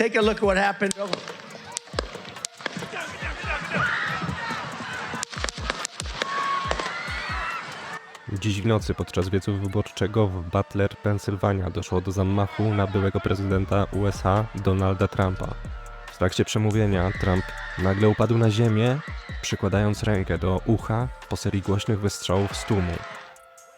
Take a look at what happened. Dziś w nocy podczas wiecu wyborczego w Butler, Pensylwania doszło do zamachu na byłego prezydenta USA Donalda Trumpa. W trakcie przemówienia Trump nagle upadł na ziemię, przykładając rękę do ucha po serii głośnych wystrzałów z tłumu.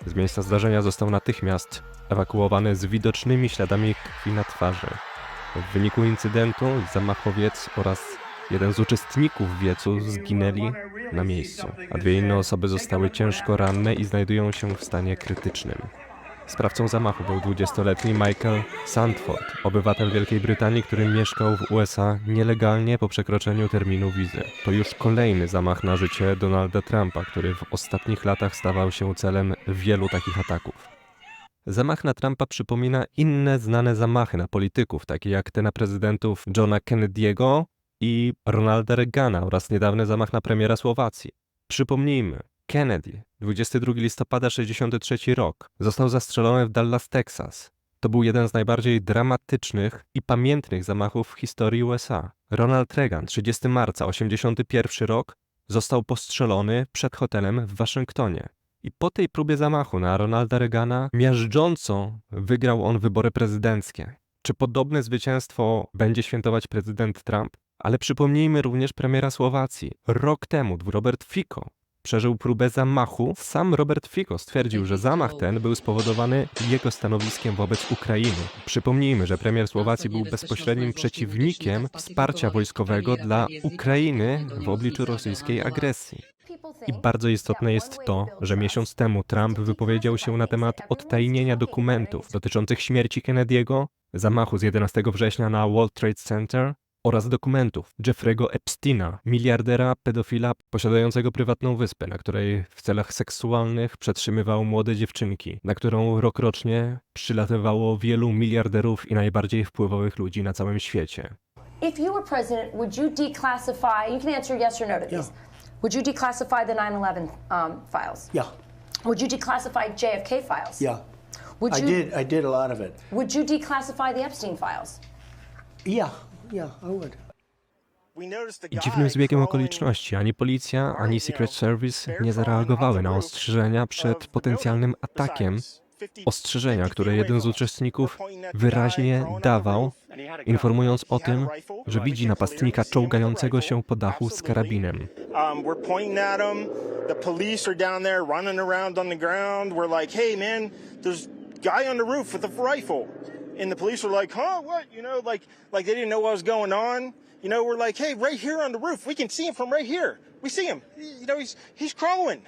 Z miejsca zdarzenia został natychmiast ewakuowany z widocznymi śladami krwi na twarzy. W wyniku incydentu zamachowiec oraz jeden z uczestników wiecu zginęli na miejscu, a dwie inne osoby zostały ciężko ranne i znajdują się w stanie krytycznym. Sprawcą zamachu był 20-letni Michael Sandford, obywatel Wielkiej Brytanii, który mieszkał w USA nielegalnie po przekroczeniu terminu wizy. To już kolejny zamach na życie Donalda Trumpa, który w ostatnich latach stawał się celem wielu takich ataków. Zamach na Trumpa przypomina inne znane zamachy na polityków, takie jak te na prezydentów Johna Kennedy'ego i Ronalda Reagana oraz niedawny zamach na premiera Słowacji. Przypomnijmy, Kennedy, 22 listopada 63 rok, został zastrzelony w Dallas, Texas. To był jeden z najbardziej dramatycznych i pamiętnych zamachów w historii USA. Ronald Reagan, 30 marca 81 rok, został postrzelony przed hotelem w Waszyngtonie. I po tej próbie zamachu na Ronalda Reagana miażdżąco wygrał on wybory prezydenckie. Czy podobne zwycięstwo będzie świętować prezydent Trump? Ale przypomnijmy również premiera Słowacji. Rok temu Robert Fico przeżył próbę zamachu. Sam Robert Fico stwierdził, że zamach ten był spowodowany jego stanowiskiem wobec Ukrainy. Przypomnijmy, że premier Słowacji był bezpośrednim przeciwnikiem wsparcia wojskowego dla Ukrainy w obliczu rosyjskiej agresji. I bardzo istotne jest to, że miesiąc temu Trump wypowiedział się na temat odtajnienia dokumentów dotyczących śmierci Kennedy'ego, zamachu z 11 września na World Trade Center oraz dokumentów Jeffrey'ego Epsteina, miliardera, pedofila posiadającego prywatną wyspę, na której w celach seksualnych przetrzymywał młode dziewczynki, na którą rokrocznie przylatywało wielu miliarderów i najbardziej wpływowych ludzi na całym świecie. If you were president, would you declassify? You can answer yes or no to these. Would you declassify the 9/11 um, files? Yeah, Would you declassify JFK files? yeah. Would I you did. I did a lot of it. Would you declassify the Epstein files? Yeah, yeah. I would. I dziwnym zbiegiem okoliczności ani policja, ani Secret Service nie zareagowały na ostrzeżenia przed potencjalnym atakiem. Ostrzeżenia, które jeden z uczestników wyraźnie dawał, informując o tym, że widzi napastnika czołgającego się po dachu z karabinem. Um, guy on the roof with a rifle. And the police were like, huh, what? You know, like, like they didn't know what was going on. You know, we're like, hey, right here on the roof, we can see him from right here. We see him. You know, he's he's crawling.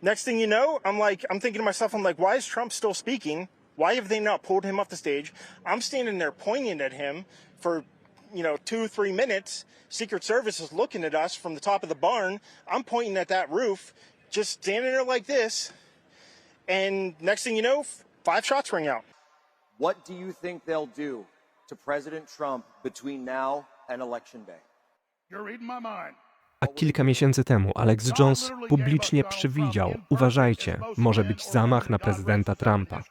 Next thing you know, I'm like, I'm thinking to myself, I'm like, why is Trump still speaking? Why have they not pulled him off the stage? I'm standing there pointing at him for, you know, two, three minutes. Secret Service is looking at us from the top of the barn. I'm pointing at that roof, just standing there like this. And next thing you know, five shots ring out. What do you think they'll do to President Trump between now and Election Day? You're reading my mind. A kilka miesięcy temu Alex Jones publicznie przewidział, uważajcie, może być zamach na prezydenta Trumpa.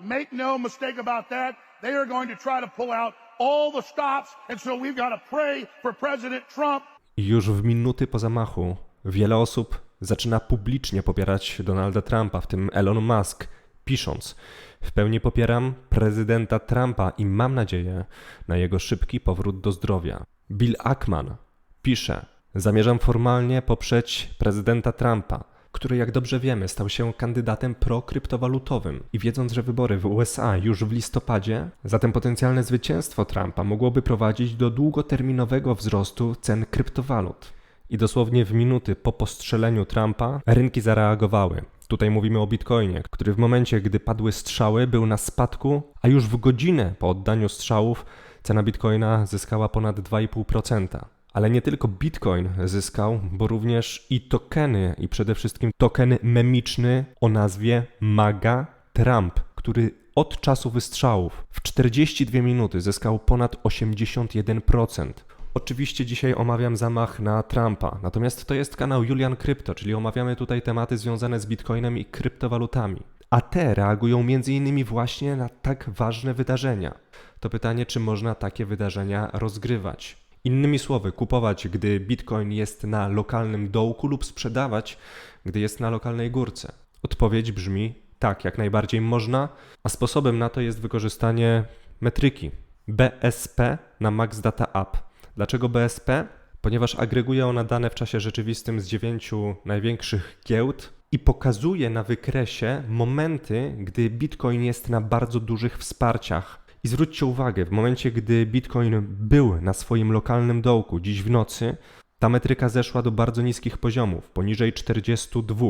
Make no mistake about that. They are going to try to pull out all the stops, and so we've got to pray for President Trump Już w minuty po zamachu wiele osób zaczyna publicznie popierać Donalda Trumpa, w tym Elon Musk, pisząc: W pełni popieram prezydenta Trumpa i mam nadzieję na jego szybki powrót do zdrowia. Bill Ackman pisze: Zamierzam formalnie poprzeć prezydenta Trumpa, który, jak dobrze wiemy, stał się kandydatem prokryptowalutowym i wiedząc, że wybory w USA już w listopadzie, zatem potencjalne zwycięstwo Trumpa mogłoby prowadzić do długoterminowego wzrostu cen kryptowalut. I dosłownie w minuty po postrzeleniu Trumpa rynki zareagowały. Tutaj mówimy o Bitcoinie, który w momencie, gdy padły strzały, był na spadku, a już w godzinę po oddaniu strzałów cena Bitcoina zyskała ponad 2,5%. Ale nie tylko Bitcoin zyskał, bo również i tokeny, i przede wszystkim token memiczny o nazwie MAGA Trump, który od czasu wystrzałów w 42 minuty zyskał ponad 81%. Oczywiście dzisiaj omawiam zamach na Trumpa, natomiast to jest kanał Julian Krypto, czyli omawiamy tutaj tematy związane z Bitcoinem i kryptowalutami. A te reagują m.in. właśnie na tak ważne wydarzenia. To pytanie, czy można takie wydarzenia rozgrywać. Innymi słowy, kupować, gdy Bitcoin jest na lokalnym dołku lub sprzedawać, gdy jest na lokalnej górce. Odpowiedź brzmi tak, jak najbardziej można, a sposobem na to jest wykorzystanie metryki BSP na Max Data App. Dlaczego BSP? Ponieważ agreguje ona dane w czasie rzeczywistym z dziewięciu największych giełd i pokazuje na wykresie momenty, gdy Bitcoin jest na bardzo dużych wsparciach. I zwróćcie uwagę, w momencie, gdy Bitcoin był na swoim lokalnym dołku dziś w nocy, ta metryka zeszła do bardzo niskich poziomów, poniżej 42.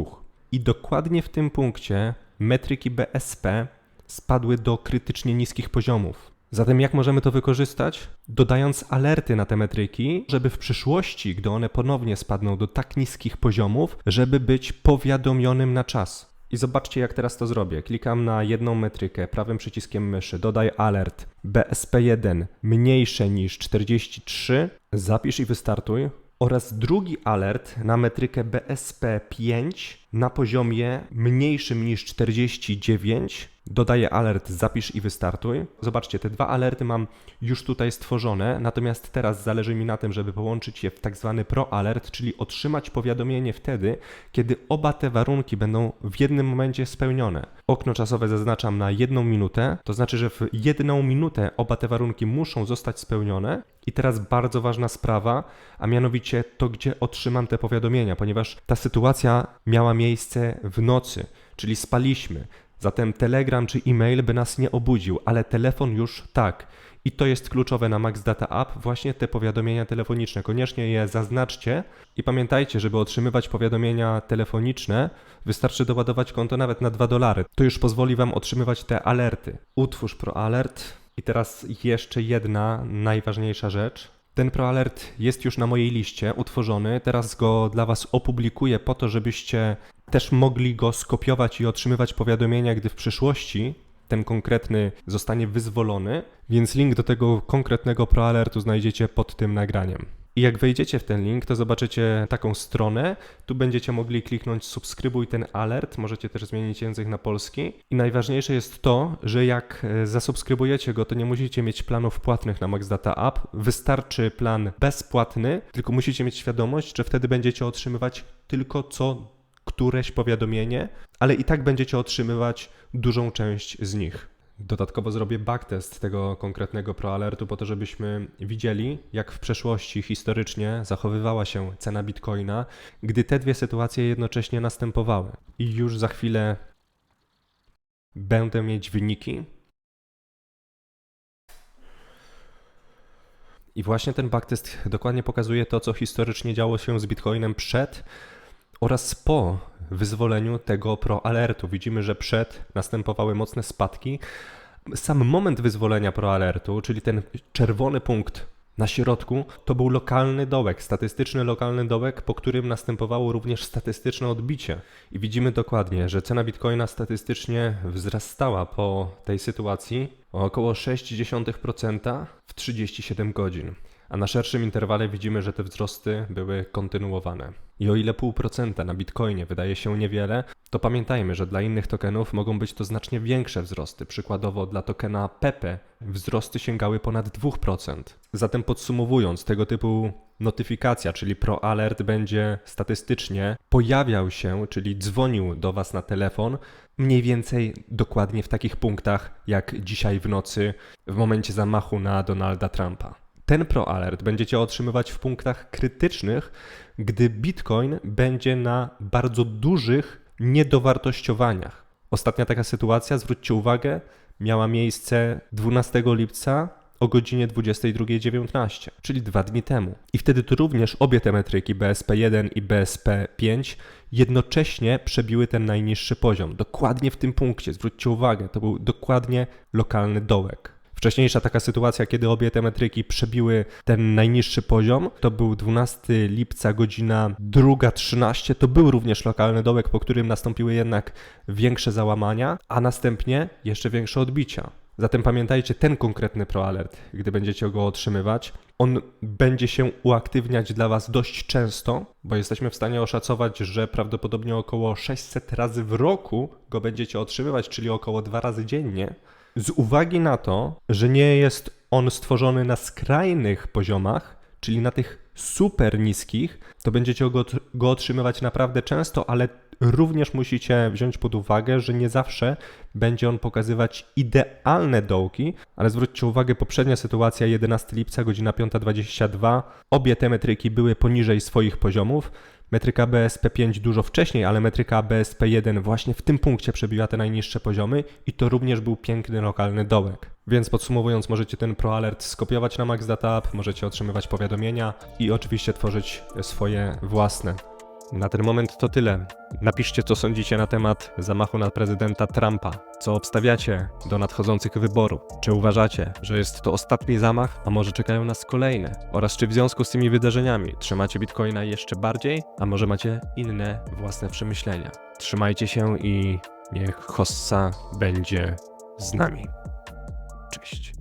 I dokładnie w tym punkcie metryki BSP spadły do krytycznie niskich poziomów. Zatem jak możemy to wykorzystać? Dodając alerty na te metryki, żeby w przyszłości, gdy one ponownie spadną do tak niskich poziomów, żeby być powiadomionym na czas. I zobaczcie, jak teraz to zrobię. Klikam na jedną metrykę prawym przyciskiem myszy, dodaj alert BSP1 mniejsze niż 43, zapisz i wystartuj. Oraz drugi alert na metrykę BSP5 na poziomie mniejszym niż 49. Dodaję alert zapisz i wystartuj. Zobaczcie, te dwa alerty mam już tutaj stworzone, natomiast teraz zależy mi na tym, żeby połączyć je w tak zwany Pro Alert, czyli otrzymać powiadomienie wtedy, kiedy oba te warunki będą w jednym momencie spełnione. Okno czasowe zaznaczam na jedną minutę, to znaczy, że w jedną minutę oba te warunki muszą zostać spełnione. I teraz bardzo ważna sprawa, a mianowicie to, gdzie otrzymam te powiadomienia, ponieważ ta sytuacja miała miejsce w nocy, czyli spaliśmy. Zatem Telegram czy e-mail by nas nie obudził, ale telefon już tak. I to jest kluczowe na Max Data App, właśnie te powiadomienia telefoniczne. Koniecznie je zaznaczcie i pamiętajcie, żeby otrzymywać powiadomienia telefoniczne, wystarczy doładować konto nawet na 2 dolary. To już pozwoli Wam otrzymywać te alerty. Utwórz ProAlert. I teraz jeszcze jedna najważniejsza rzecz. Ten ProAlert jest już na mojej liście utworzony. Teraz go dla Was opublikuję po to, żebyście też mogli go skopiować i otrzymywać powiadomienia, gdy w przyszłości ten konkretny zostanie wyzwolony, więc link do tego konkretnego ProAlertu znajdziecie pod tym nagraniem. I jak wejdziecie w ten link, to zobaczycie taką stronę. Tu będziecie mogli kliknąć subskrybuj ten alert, możecie też zmienić język na polski. I najważniejsze jest to, że jak e, zasubskrybujecie go, to nie musicie mieć planów płatnych na Max Data App. Wystarczy plan bezpłatny, tylko musicie mieć świadomość, że wtedy będziecie otrzymywać tylko co któreś powiadomienie, ale i tak będziecie otrzymywać dużą część z nich. Dodatkowo zrobię backtest tego konkretnego ProAlertu po to, żebyśmy widzieli, jak w przeszłości historycznie zachowywała się cena Bitcoina, gdy te dwie sytuacje jednocześnie następowały. I już za chwilę będę mieć wyniki. I właśnie ten backtest dokładnie pokazuje to, co historycznie działo się z Bitcoinem przed oraz po wyzwoleniu tego ProAlertu. Widzimy, że przed następowały mocne spadki. Sam moment wyzwolenia ProAlertu, czyli ten czerwony punkt na środku, to był lokalny dołek, statystyczny lokalny dołek, po którym następowało również statystyczne odbicie. I widzimy dokładnie, że cena Bitcoina statystycznie wzrastała po tej sytuacji o około 0,6% w 37 godzin a na szerszym interwale widzimy, że te wzrosty były kontynuowane. I o ile 0,5% na Bitcoinie wydaje się niewiele, to pamiętajmy, że dla innych tokenów mogą być to znacznie większe wzrosty. Przykładowo dla tokena Pepe wzrosty sięgały ponad 2%. Zatem podsumowując, tego typu notyfikacja, czyli ProAlert będzie statystycznie pojawiał się, czyli dzwonił do Was na telefon mniej więcej dokładnie w takich punktach jak dzisiaj w nocy w momencie zamachu na Donalda Trumpa. Ten ProAlert będziecie otrzymywać w punktach krytycznych, gdy Bitcoin będzie na bardzo dużych niedowartościowaniach. Ostatnia taka sytuacja, zwróćcie uwagę, miała miejsce 12 lipca o godzinie 22.19, czyli dwa dni temu. I wtedy to również obie te metryki BSP1 i BSP5 jednocześnie przebiły ten najniższy poziom. Dokładnie w tym punkcie, zwróćcie uwagę, to był dokładnie lokalny dołek. Wcześniejsza taka sytuacja, kiedy obie te metryki przebiły ten najniższy poziom, to był 12 lipca, godzina 2.13. To był również lokalny dołek, po którym nastąpiły jednak większe załamania, a następnie jeszcze większe odbicia. Zatem pamiętajcie, ten konkretny ProAlert, gdy będziecie go otrzymywać, on będzie się uaktywniać dla Was dość często, bo jesteśmy w stanie oszacować, że prawdopodobnie około 600 razy w roku go będziecie otrzymywać, czyli około dwa razy dziennie. Z uwagi na to, że nie jest on stworzony na skrajnych poziomach, czyli na tych super niskich, to będziecie go, go otrzymywać naprawdę często, ale również musicie wziąć pod uwagę, że nie zawsze będzie on pokazywać idealne dołki, ale zwróćcie uwagę, poprzednia sytuacja 11 lipca, godzina 5.22, obie te metryki były poniżej swoich poziomów. Metryka BSP5 dużo wcześniej, ale metryka BSP1 właśnie w tym punkcie przebiła te najniższe poziomy i to również był piękny lokalny dołek. Więc podsumowując, możecie ten ProAlert skopiować na Max Data App, możecie otrzymywać powiadomienia i oczywiście tworzyć swoje własne. Na ten moment to tyle. Napiszcie, co sądzicie na temat zamachu na prezydenta Trumpa. Co obstawiacie do nadchodzących wyborów? Czy uważacie, że jest to ostatni zamach, a może czekają nas kolejne? Oraz czy w związku z tymi wydarzeniami trzymacie Bitcoina jeszcze bardziej, a może macie inne własne przemyślenia? Trzymajcie się i niech Hossa będzie z nami. Cześć.